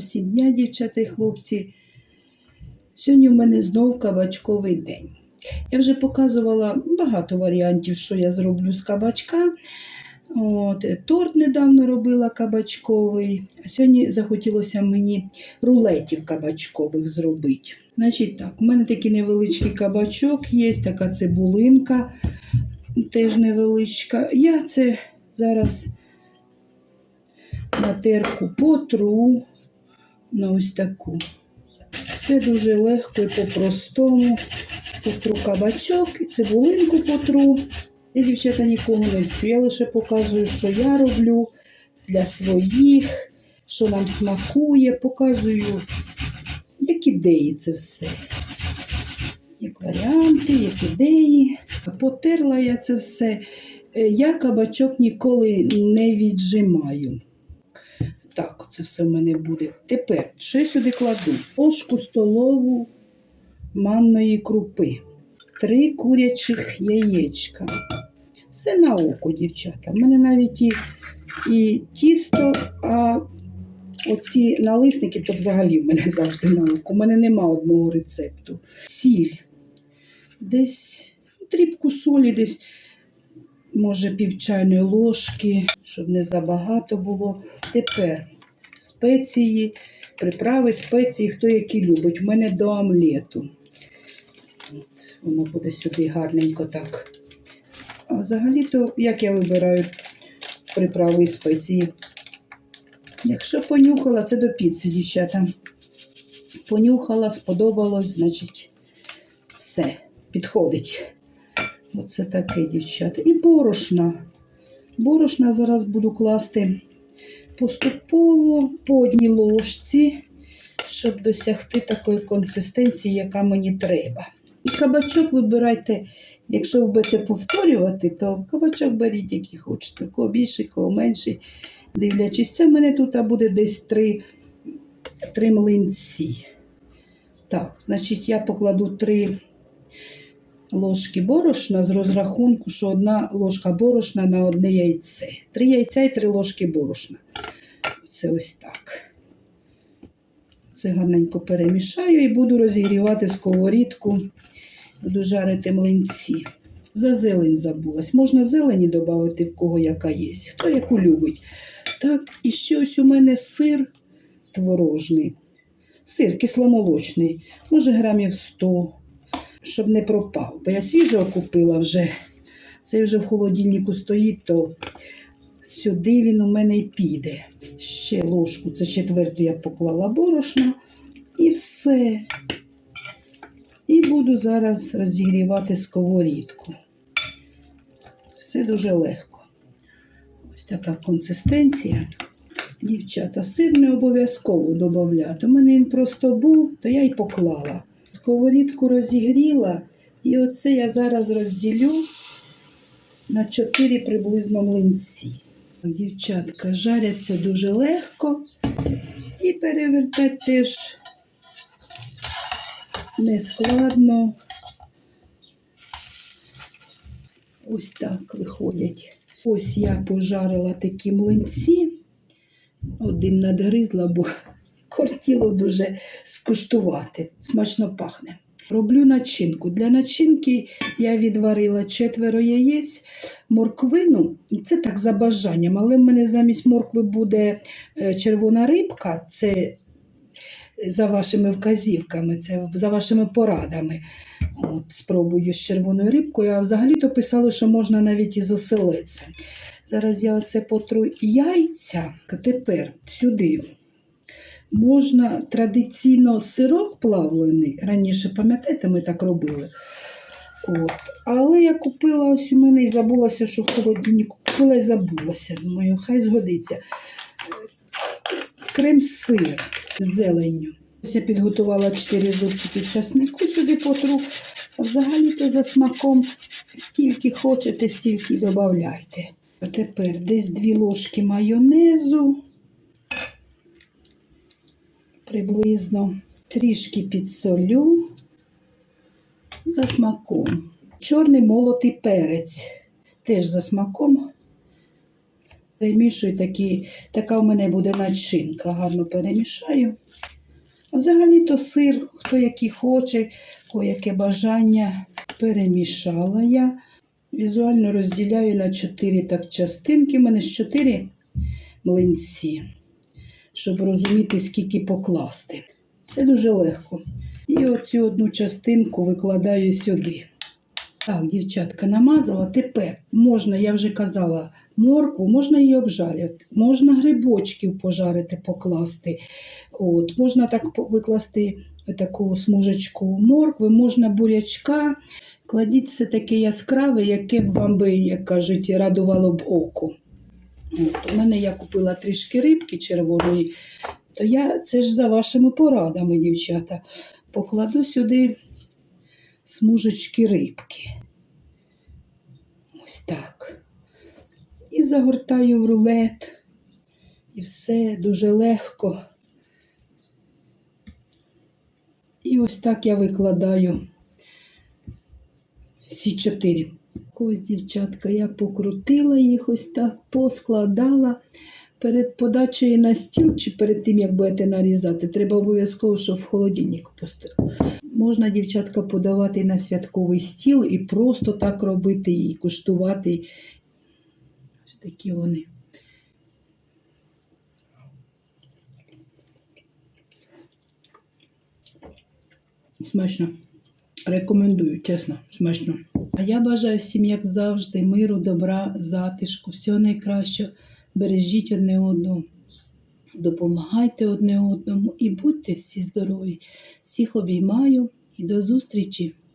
всім дня, дівчата і хлопці. Сьогодні в мене знов кабачковий день. Я вже показувала багато варіантів, що я зроблю з кабачка. От, торт недавно робила кабачковий. Сьогодні захотілося мені рулетів кабачкових зробити. Значить так, у мене такий невеличкий кабачок є, така цибулинка теж невеличка. Я це зараз на терку потру на ось таку. Це дуже легко і по-простому. Потру кабачок, цибулинку потру. Я, дівчата, нікому не вчу. Я лише показую, що я роблю для своїх, що нам смакує. Показую, як ідеї це все. Як варіанти, як ідеї. Потерла я це все. Е, Я кабачок ніколи не віджимаю. Так, це все в мене буде. Тепер, що я сюди кладу? Ложку столову манної крупи, три курячих яєчка. Все на око, дівчата. У мене навіть і, і тісто, а оці налисники, то взагалі в мене завжди на око. У мене нема одного рецепту. Сіль. Десь дрібку солі, десь, може, пів чайної ложки, щоб не забагато було. Тепер спеції, приправи, спеції, хто які любить. У мене до омлету. От, воно буде сюди гарненько так. А взагалі-то, як я вибираю приправи і спеції? Якщо понюхала, це до піци, дівчата. Понюхала, сподобалось, значить, все, підходить. Оце таке, дівчата. І борошна. Борошна зараз буду класти поступово по одній ложці, щоб досягти такої консистенції, яка мені треба. І кабачок вибирайте, якщо ви будете повторювати, то кабачок беріть, який хочете. Кого більший, кого менший. Дивлячись, це в мене тут буде десь три, три млинці. Так, значить, я покладу три ложки борошна з розрахунку, що одна ложка борошна на одне яйце. Три яйця і три ложки борошна. Це ось так. Це гарненько перемішаю і буду розігрівати сковорідку. Буду жарити млинці. За зелень забулась. Можна зелені додати, в кого яка є. Хто яку любить. Так, і ще ось у мене сир творожний. Сир кисломолочний. Може, грамів 100 щоб не пропав. Бо я свіжого купила вже. Цей вже в холодильнику стоїть, то сюди він у мене й піде. Ще ложку, це четверту я поклала борошна. І все. І буду зараз розігрівати сковорідку. Все дуже легко. Ось така консистенція. Дівчата, сир не обов'язково додати. У мене він просто був, то я й поклала. Сковорідку розігріла, і оце я зараз розділю на 4 приблизно млинці. Дівчатка жаряться дуже легко і перевертати теж не складно. Ось так виходять. Ось я пожарила такі млинці. Один надгризла, бо хотіло дуже скуштувати. Смачно пахне. Роблю начинку. Для начинки я відварила четверо яєць, морквину, це так за бажанням, але в мене замість моркви буде е, червона рибка, це за вашими вказівками, це за вашими порадами. От, спробую з червоною рибкою, а взагалі-то писали, що можна навіть із оселедцем. Зараз я оце потру яйця, тепер сюди можна традиційно сирок плавлений. Раніше, пам'ятаєте, ми так робили. От. Але я купила ось у мене і забулася, що в холодильнику купила і забулася. Думаю, хай згодиться. Крем-сир з зеленню. Ось я підготувала 4 зубчики часнику сюди потру. Взагалі-то за смаком, скільки хочете, стільки додавайте. А тепер десь 2 ложки майонезу приблизно. Трішки підсолю за смаком. Чорний молотий перець. Теж за смаком. Перемішую такі, така в мене буде начинка. Гарно перемішаю. Взагалі-то сир, хто який хоче, кого яке бажання. Перемішала я. Візуально розділяю на 4 так частинки. У мене ж 4 млинці, щоб розуміти, скільки покласти. Все дуже легко. І оцю одну частинку викладаю сюди. Так, дівчатка, намазала. Тепер можна, я вже казала, моркву, можна її обжарити, можна грибочків пожарити, покласти. От, можна так викласти таку смужечку моркви, можна бурячка. Кладіть все таке яскраве, яке б вам би, як кажуть, радувало б око. От, у мене я купила трішки рибки червоної, то я це ж за вашими порадами, дівчата. Покладу сюди смужечки рибки. Ось так. І загортаю в рулет. І все дуже легко. І ось так я викладаю всі чотири. Ось, дівчатка, я покрутила їх ось так, поскладала. Перед подачею на стіл чи перед тим, як будете нарізати, треба обов'язково, щоб в холодильнику поставили. Можна, дівчатка, подавати на святковий стіл і просто так робити і куштувати. Ось такі вони. Смачно. Рекомендую, чесно, смачно. А я бажаю всім, як завжди, миру, добра, затишку, всього найкращого. Бережіть одне одного, допомагайте одне одному і будьте всі здорові. Всіх обіймаю і до зустрічі!